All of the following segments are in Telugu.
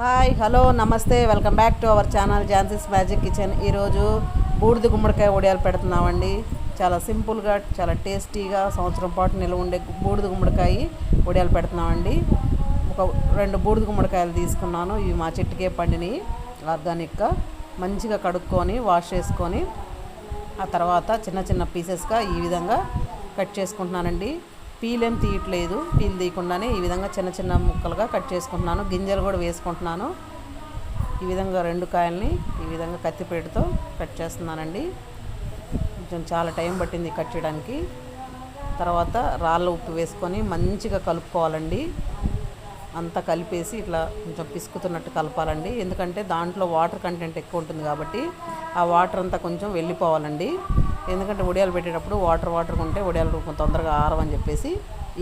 హాయ్ హలో నమస్తే welcome back to our channel Jhansi's magic kitchen. ఈరోజు బూడిద గుమ్మడికాయ వడియాలు పెడుతున్నామండి. చాలా సింపుల్గా చాలా టేస్టీగా సంవత్సరం పాటు నిల్వ ఉండే బూడిద గుమ్మడికాయ వడియాలు పెడుతున్నామండి. ఒక రెండు బూడిద గుమ్మడికాయలు తీసుకున్నాను. ఇవి మా చెట్టుకే పండినవి. ఆర్గానిక్గా మంచిగా కడుక్కొని వాష్ చేసుకొని ఆ తర్వాత చిన్న చిన్న పీసెస్గా ఈ విధంగా కట్ చేసుకుంటున్నానండి. పీలేం తీయట్లేదు. పీలు తీయకుండానే ఈ విధంగా చిన్న చిన్న ముక్కలుగా కట్ చేసుకుంటున్నాను. గింజలు కూడా వేసుకుంటున్నాను. ఈ విధంగా రెండు కాయల్ని ఈ విధంగా కత్తిపేటతో కట్ చేస్తున్నానండి. కొంచెం చాలా టైం పట్టింది కట్ చేయడానికి. తర్వాత రాళ్ళ ఉప్పు వేసుకొని మంచిగా కలుపుకోవాలండి. అంతా కలిపేసి ఇట్లా కొంచెం పిసుకుతున్నట్టు కలపాలండి. ఎందుకంటే దాంట్లో వాటర్ కంటెంట్ ఎక్కువ ఉంటుంది కాబట్టి ఆ వాటర్ అంతా కొంచెం వెళ్ళిపోవాలండి. ఎందుకంటే ఉడియాలు పెట్టేటప్పుడు వాటర్ వాటర్ ఉంటే ఉడియాలు రూపం తొందరగా ఆరవని చెప్పేసి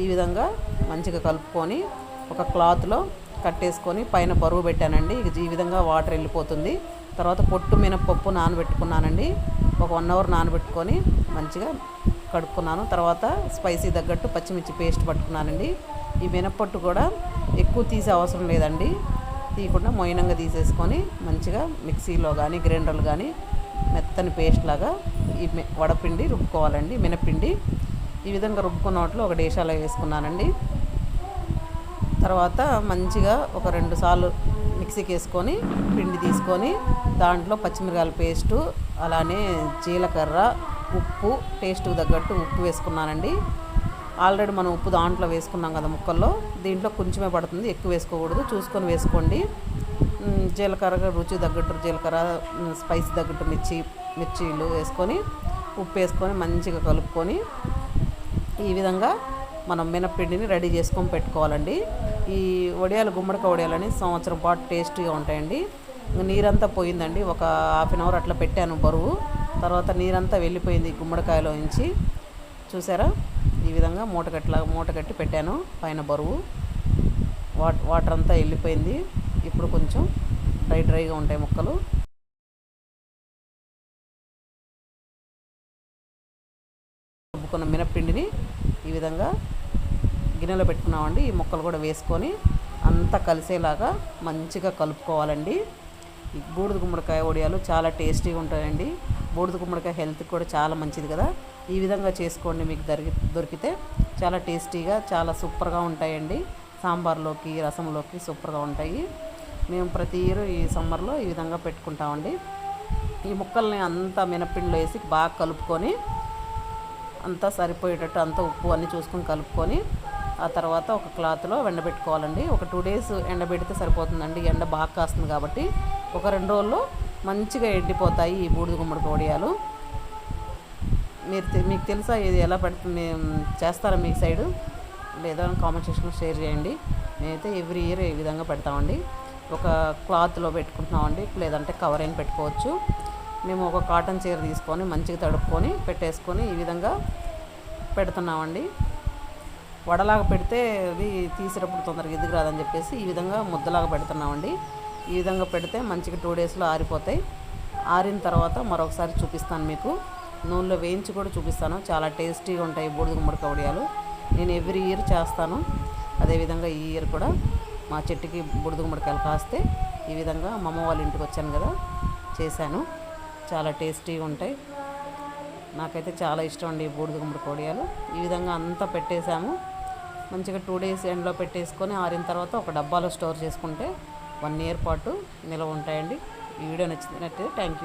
ఈ విధంగా మంచిగా కలుపుకొని ఒక క్లాత్లో కట్టేసుకొని పైన బరువు పెట్టానండి. ఈ విధంగా వాటర్ వెళ్ళిపోతుంది. తర్వాత పొట్టు మినపప్పు నానబెట్టుకున్నానండి. ఒక వన్ అవర్ నానబెట్టుకొని మంచిగా కడుక్కున్నాను. తర్వాత స్పైసీ తగ్గట్టు పచ్చిమిర్చి పేస్ట్ పట్టుకున్నానండి. ఈ మినప్పట్టు కూడా ఎక్కువ తీసే అవసరం లేదండి. తీయకుండా మొయినంగా తీసేసుకొని మంచిగా మిక్సీలో కానీ గ్రైండర్లు కానీ మెత్తని పేస్ట్ లాగా ఈ వడపిండి రుబ్బుకోవాలండి మినపిండి. ఈ విధంగా రుబ్బుకున్న వాటిలో ఒక డేషాలో వేసుకున్నానండి. తర్వాత మంచిగా ఒక రెండు సార్లు మిక్సీకి వేసుకొని పిండి తీసుకొని దాంట్లో పచ్చిమిరకాయల పేస్టు అలానే జీలకర్ర ఉప్పు టేస్ట్కి తగ్గట్టు ఉప్పు వేసుకున్నానండి. ఆల్రెడీ మనం ఉప్పు దాంట్లో వేసుకున్నాం కదా ముక్కల్లో దీంట్లో కొంచెమే పడుతుంది ఎక్కువ వేసుకోకూడదు చూసుకొని వేసుకోండి. జీలకర్ర రుచి తగ్గట్టు జీలకర్ర స్పైస్ తగ్గట్టు మిర్చి మిర్చీలు వేసుకొని ఉప్పు వేసుకొని మంచిగా కలుపుకొని ఈ విధంగా మనం మినప్పిండిని రెడీ చేసుకొని పెట్టుకోవాలండి. ఈ వడియాలు గుమ్మడికాయ వడియాలని సంవత్సరం పాటు టేస్టీగా ఉంటాయండి. నీరంతా పోయిందండి. ఒక హాఫ్ అన్ అవర్ అట్లా పెట్టాను బరువు. తర్వాత నీరంతా వెళ్ళిపోయింది గుమ్మడికాయలో నుంచి. చూసారా? ఈ విధంగా మూట మూటకట్టి పెట్టాను పైన బరువు. వాట్ వాటర్ అంతా వెళ్ళిపోయింది. ఇప్పుడు కొంచెం డ్రై డ్రైగా ఉంటాయి ముక్కలు. రుబ్బుకున్న మినప్పిండిని ఈ విధంగా గిన్నెలో పెట్టుకున్నామండి. ఈ ముక్కలు కూడా వేసుకొని అంతా కలిసేలాగా మంచిగా కలుపుకోవాలండి. ఈ బూడిద గుమ్మడికాయ వడియాలు చాలా టేస్టీగా ఉంటాయండి. బూడిద గుమ్మడికాయ హెల్త్కి కూడా చాలా మంచిది కదా. ఈ విధంగా చేసుకోండి మీకు దొరికి దొరికితే చాలా టేస్టీగా చాలా సూపర్గా ఉంటాయండి. సాంబార్లోకి రసంలోకి సూపర్గా ఉంటాయి. మేము ప్రతి ఇయర్ ఈ సమ్మర్లో ఈ విధంగా పెట్టుకుంటామండి. ఈ ముక్కల్ని అంతా మినపిండిలో వేసి బాగా కలుపుకొని అంతా సరిపోయేటట్టు అంతా ఉప్పు అన్నీ చూసుకొని కలుపుకొని ఆ తర్వాత ఒక క్లాత్లో ఎండబెట్టుకోవాలండి. ఒక టూ డేస్ ఎండబెడితే సరిపోతుందండి. ఎండ బాగా కాస్తుంది కాబట్టి ఒక రెండు రోజుల్లో మంచిగా ఎండిపోతాయి ఈ బూడిద గుమ్మడి కోడియాలు మీరు మీకు తెలుసా ఇది ఎలా పెడుతుంది చేస్తారా మీ సైడు? లేదా కామెంట్ సెక్షన్లో షేర్ చేయండి. మేమైతే ఎవ్రీ ఇయర్ ఈ విధంగా పెడతామండి. ఒక క్లాత్లో పెట్టుకుంటున్నామండి. లేదంటే కవర్ అయిన పెట్టుకోవచ్చు. మేము ఒక కాటన్ చీర తీసుకొని మంచిగా తడుపుకొని పెట్టేసుకొని ఈ విధంగా పెడుతున్నామండి. వడలాగా పెడితే అది తీసేటప్పుడు తొందరగా ఎదుగు రాదని చెప్పేసి ఈ విధంగా ముద్దలాగా పెడుతున్నామండి. ఈ విధంగా పెడితే మంచిగా టూ డేస్లో ఆరిపోతాయి. ఆరిన తర్వాత మరొకసారి చూపిస్తాను మీకు. నూనెలో వేయించి కూడా చూపిస్తాను. చాలా టేస్టీగా ఉంటాయి బూడిద గుమ్మడి వడియాలు నేను ఎవ్రీ ఇయర్ చేస్తాను. అదేవిధంగా ఈ ఇయర్ కూడా మా చెట్టుకి బూడిద గుమ్మడికాయలు కాస్తే ఈ విధంగా మా అమ్మ వాళ్ళ ఇంటికి వచ్చాను కదా చేశాను. చాలా టేస్టీగా ఉంటాయి. నాకైతే చాలా ఇష్టం అండి ఈ బూడిద గుమ్మడి కోడియాలు. ఈ విధంగా అంతా పెట్టేశాము. మంచిగా టూ డేస్ ఎండ్లో పెట్టేసుకొని ఆరిన తర్వాత ఒక డబ్బాలో స్టోర్ చేసుకుంటే వన్ ఇయర్ పాటు నిల్వ ఉంటాయండి. ఈ వీడియో నచ్చినట్టు థ్యాంక్ యూ.